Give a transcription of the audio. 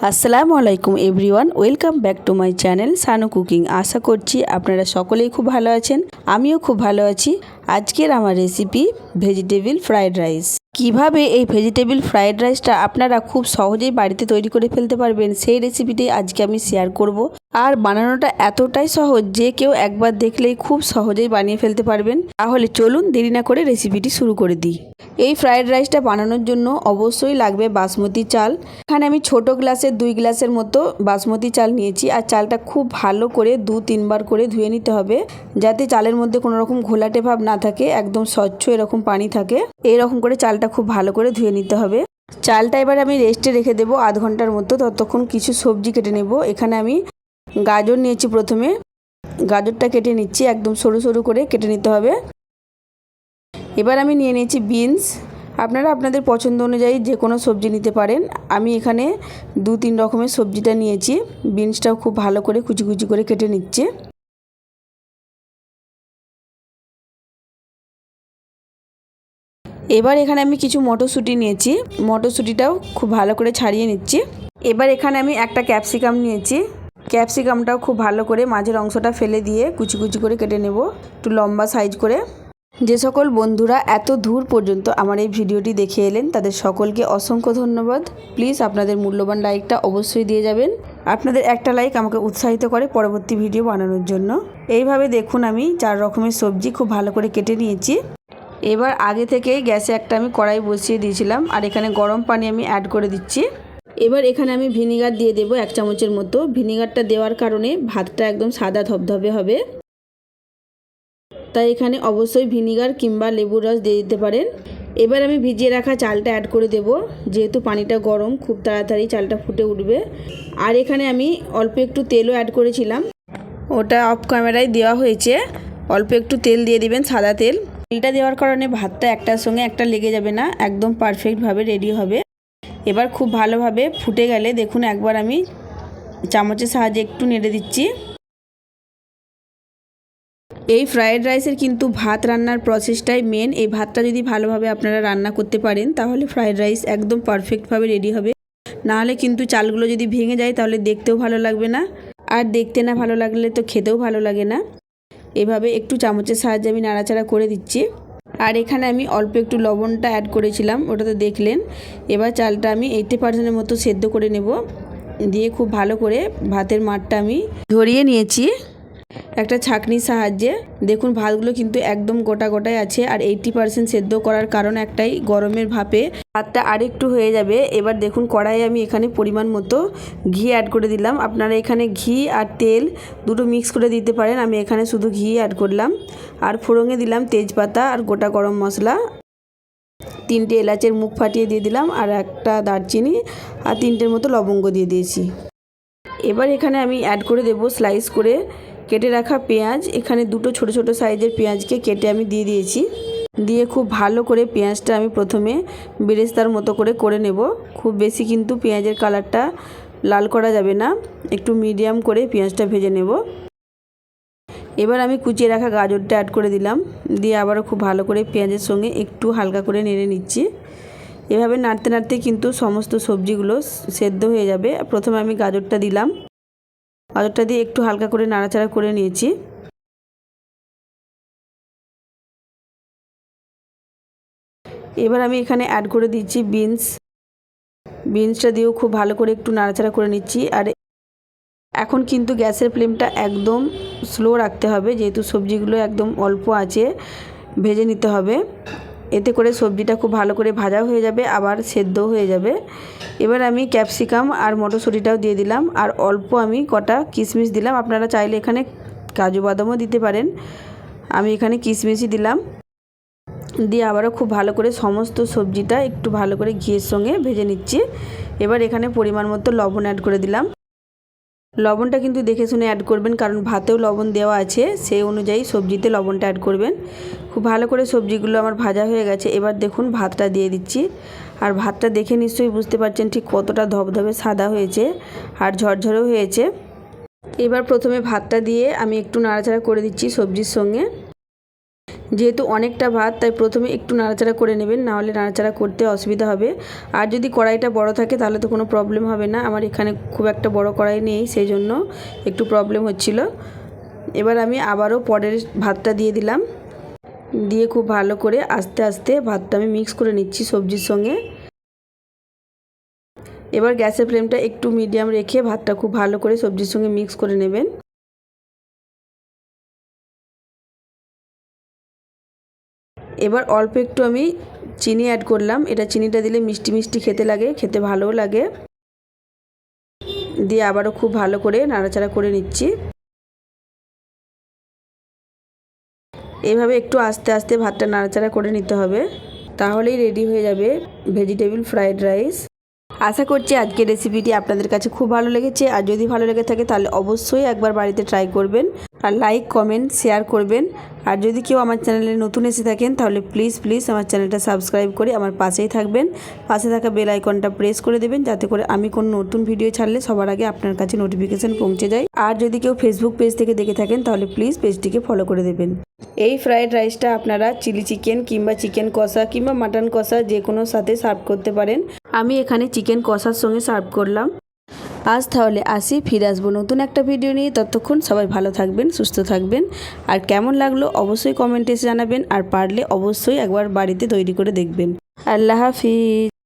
আসসালামু আলাইকুম everyone, welcome back to my channel Sanu cooking. আশা করছি আপনারা সকলেই খুব ভালো আছেন, আমিও খুব ভালো আছি। আজকের আমার রেসিপি ভেজিটেবিল ফ্রাইড রাইস কীভাবে এই ভেজিটেবিল ফ্রাইড রাইসটা আপনারা খুব সহজেই বাড়িতে তৈরি করে ফেলতে পারবেন, সেই রেসিপিটি আজকে আমি শেয়ার করব। আর বানানোটা এতটাই সহজ যে কেউ একবার দেখলেই খুব সহজেই বানিয়ে ফেলতে পারবেন। তাহলে চলুন দেরি না করে রেসিপিটি শুরু করে দিই। এই ফ্রায়েড রাইসটা বানানোর জন্য অবশ্যই লাগবে বাসমতি চাল। এখানে আমি ছোট গ্লাসের দুই গ্লাসের মতো বাসমতি চাল নিয়েছি আর চালটা খুব ভালো করে দু তিনবার করে ধুয়ে নিতে হবে যাতে চালের মধ্যে কোনো রকম ঘোলাটে ভাব না থাকে, একদম স্বচ্ছ এরকম পানি থাকে। এইরকম করে চালটা খুব ভালো করে ধুয়ে নিতে হবে। চালটা এবার আমি রেস্টে রেখে দেবো আধ ঘণ্টার মতো, ততক্ষণ কিছু সবজি কেটে নেব। এখানে আমি গাজর নিয়েছি প্রথমে। গাজরটা কেটে নিচ্ছি, একদম সরু সরু করে কেটে নিতে হবে। এবার আমি নিয়ে নিয়েছি বিনস। আপনারা আপনাদের পছন্দ অনুযায়ী যে কোনো সবজি নিতে পারেন। আমি এখানে দু, তিন রকমের সবজিটা নিয়েছি। বিনসটাও খুব ভালো করে কুচি কুচি করে কেটে নিচ্ছে। এবার এখানে আমি কিছু মটরশুঁটি নিয়েছি। মটরশুঁটিটাও খুব ভালো করে ছাড়িয়ে নিচ্ছি। এবার এখানে আমি একটা ক্যাপসিকাম নিয়েছি। ক্যাপসিকামটাও খুব ভালো করে মাঝের অংশটা ফেলে দিয়ে কুচি কুচি করে কেটে নেব। একটু লম্বা সাইজ করে। যে সকল বন্ধুরা এত দূর পর্যন্ত আমার এই ভিডিওটি দেখে এলেন, তাদের সকলকে অসংখ্য ধন্যবাদ। প্লিজ আপনাদের মূল্যবান লাইকটা অবশ্যই দিয়ে যাবেন। আপনাদের একটা লাইক আমাকে উৎসাহিত করে পরবর্তী ভিডিও বানানোর জন্য। এইভাবে দেখুন আমি চার রকমের সবজি খুব ভালো করে কেটে নিয়েছি। এবার আগে থেকেই গ্যাসে একটা আমি কড়াই বসিয়ে দিয়েছিলাম আর এখানে গরম পানি আমি অ্যাড করে দিচ্ছি। এবার এখানে আমি ভিনিগার দিয়ে দেবো এক চামচের মতো। ভিনিগারটা দেওয়ার কারণে ভাতটা একদম সাদা ধবধবে হবে। তাই এখানে অবশ্যই ভিনিগার কিংবা লেবুর রস দিয়ে দিতে পারেন। এবার আমি ভিজিয়ে রাখা চালটা অ্যাড করে দেব। যেহেতু পানিটা গরম, খুব তাড়াতাড়ি চালটা ফুটে উঠবে। আর এখানে আমি অল্প একটু তেলও অ্যাড করেছিলাম। ওটা অফ ক্যামেরায় দেওয়া হয়েছে। অল্প একটু তেল দিয়ে দিবেন সাদা তেল। তেলটা দেওয়ার কারণে ভাতটা একটার সঙ্গে একটা লেগে যাবে না, একদম পারফেক্টভাবে রেডি হবে। এবার খুব ভালোভাবে ফুটে গেলে দেখুন, একবার আমি চামচের সাহায্যে একটু নেড়ে দিচ্ছি। এই ফ্রায়েড রাইসের কিন্তু ভাত রান্নার প্রসেসটাই মেন এই ভাতটা যদি ভালোভাবে আপনারা রান্না করতে পারেন, তাহলে ফ্রায়েড রাইস একদম পারফেক্টভাবে রেডি হবে। নাহলে কিন্তু চালগুলো যদি ভেঙে যায়, তাহলে দেখতেও ভালো লাগবে না। আর দেখতে না ভালো লাগলে তো খেতেও ভালো লাগে না। এভাবে একটু চামচের সাহায্যে আমি নাড়াচাড়া করে দিচ্ছি। আর এখানে আমি অল্প একটু লবণটা অ্যাড করেছিলাম, ওটা তো দেখলেন। এবার চালটা আমি এইটি পার্সেন্টের মতো সেদ্ধ করে নেব। দিয়ে খুব ভালো করে ভাতের মাঠটা আমি ধরিয়ে নিয়েছি। একটা ছাকনির সাহায্যে। দেখুন, ভাতগুলো কিন্তু একদম গোটা গোটায় আছে আর এইটটি পার্সেন্ট সেদ্ধ করার কারণ একটাই, গরমের ভাপে। ভাতটা আরেকটু হয়ে যাবে। এবার দেখুন, কড়াইয়ে আমি এখানে পরিমাণ মতো ঘি অ্যাড করে দিলাম। আপনারা এখানে ঘি আর তেল দুটো মিক্স করে দিতে পারেন। আমি এখানে শুধু ঘি অ্যাড করলাম। আর ফোড়ঙে দিলাম তেজপাতা আর গোটা গরম মশলা। তিনটে এলাচের মুখ ফাটিয়ে দিয়ে দিলাম আর একটা দারচিনি আর তিনটের মতো লবঙ্গ দিয়ে দিয়েছি। এবার এখানে আমি অ্যাড করে দেব স্লাইস করে কেটে রাখা পেঁয়াজ, এখানে দুটো ছোট ছোট সাইজের পেঁয়াজকে কেটে আমি দিয়ে দিয়েছি। দিয়ে খুব ভালো করে পেঁয়াজটা আমি প্রথমে বেরেস্তার মতো করে করে নেব। খুব বেশি কিন্তু পেঁয়াজের কালারটা লাল করা যাবে না। একটু মিডিয়াম করে পেঁয়াজটা ভেজে নেব। এবার আমি কুচিয়ে রাখা গাজরটা অ্যাড করে দিলাম। দিয়ে আবারও খুব ভালো করে পেঁয়াজের সঙ্গে একটু হালকা করে নেড়ে নিচ্ছি। এভাবে নাড়তে নাড়তে কিন্তু সমস্ত সবজিগুলো সেদ্ধ হয়ে যাবে। প্রথমে আমি গাজরটা দিলাম। গাজরটা দিয়ে একটু হালকা করে নাড়াচাড়া করে নিয়েছি। এবার আমি এখানে অ্যাড করে দিচ্ছি বিনস বিনসটা দিয়েও খুব ভালো করে একটু নাড়াচাড়া করে নিচ্ছি। আর এখন কিন্তু গ্যাসের ফ্লেমটা একদম স্লো রাখতে হবে, যেহেতু সবজিগুলো একদম অল্প আছে, ভেজে নিতে হবে। এতে করে সবজিটা খুব ভালো করে ভাজা হয়ে যাবে, আবার সেদ্ধ হয়ে যাবে। এবার আমি ক্যাপসিকাম আর মটরশুঁটিটাও দিয়ে দিলাম, আর অল্প আমি কটা কিশমিশ দিলাম। আপনারা চাইলে এখানে কাজু বাদামও দিতে পারেন। আমি এখানে কিশমিশই দিলাম। দিয়ে আবারও খুব ভালো করে সমস্ত সবজিটা একটু ভালো করে ঘিয়ের সঙ্গে ভেজে নিচ্ছি। এবার এখানে পরিমাণ মতো লবণ অ্যাড করে দিলাম। লবণটা কিন্তু দেখে শুনে অ্যাড করবেন, কারণ ভাতেও লবণ দেওয়া আছে, সেই অনুযায়ী সবজিতে লবণটা অ্যাড করবেন। খুব ভালো করে সবজিগুলো আমার ভাজা হয়ে গেছে, এবার দেখুন ভাতটা দিয়ে দিচ্ছি। আর ভাতটা দেখে নিশ্চয়ই বুঝতে পারছেন ঠিক কতটা ধবধবে সাদা হয়েছে আর ঝরঝরেও হয়েছে। এবার প্রথমে ভাতটা দিয়ে আমি একটু নাড়াচাড়া করে দিচ্ছি সবজির সঙ্গে। যেহেতু অনেকটা ভাত, তাই প্রথমে একটু নাড়াচাড়া করে নেবেন নাহলে নাড়াচাড়া করতে অসুবিধা হবে। আর যদি কড়াইটা বড় থাকে, তাহলে তো কোনো প্রবলেম হবে না। আমার এখানে খুব একটা বড় কড়াই নেই সেই জন্য একটু প্রবলেম হচ্ছিল। এবার আমি আবারও পরের ভাতটা দিয়ে দিলাম। দিয়ে খুব ভালো করে আস্তে আস্তে ভাতটা আমি মিক্স করে নিচ্ছি সবজির সঙ্গে। এবার গ্যাসের ফ্লেমটা একটু মিডিয়াম রেখে ভাতটা খুব ভালো করে সবজির সঙ্গে মিক্স করে নেবেন। এবার অল্প একটু আমি চিনি অ্যাড করলাম। এটা চিনিটা দিলে মিষ্টি মিষ্টি খেতে লাগে, খেতে ভালোও লাগে। দিয়ে আবারও খুব ভালো করে নাড়াচাড়া করে নিচ্ছি। এভাবে একটু আস্তে আস্তে ভাতটা নাড়াচাড়া করে নিতে হবে। তাহলেই রেডি হয়ে যাবে ভেজিটেবিল ফ্রাইড রাইস আশা করছি আজকের রেসিপিটি আপনাদের কাছে খুব ভালো লেগেছে। আর যদি ভালো লেগে থাকে তাহলে অবশ্যই একবার বাড়িতে ট্রাই করবেন। আর লাইক কমেন্ট শেয়ার করবেন। আর যদি কেউ আমার চ্যানেলে নতুন এসে থাকেন, তাহলে প্লিজ প্লিজ আমার চ্যানেলটা সাবস্ক্রাইব করে আমার পাশেই থাকবেন। পাশে থাকা বেল আইকনটা প্রেস করে দেবেন, যাতে করে আমি কোনো নতুন ভিডিও ছাড়লে সবার আগে আপনার কাছে নোটিফিকেশান পৌঁছে যায়। আর যদি কেউ ফেসবুক পেজ থেকে দেখে থাকেন, তাহলে প্লিজ পেজটিকে ফলো করে দেবেন। এই ফ্রাইড রাইসটা আপনারা চিলি চিকেন কিংবা চিকেন কষা কিংবা মাটন কষা যে কোনো সাথে সার্ভ করতে পারেন। আমি এখানে চিকেন কষার সঙ্গে সার্ভ করলাম। আজ তাহলে আসি, ফিরে আসব নতুন একটা ভিডিও নিয়ে। ততক্ষণ সবাই ভালো থাকবেন, সুস্থ থাকবেন। আর কেমন লাগল অবশ্যই কমেন্টে এসে জানাবেন, আর পারলে অবশ্যই একবার বাড়িতে তৈরি করে দেখবেন। আল্লাহ হাফিজ।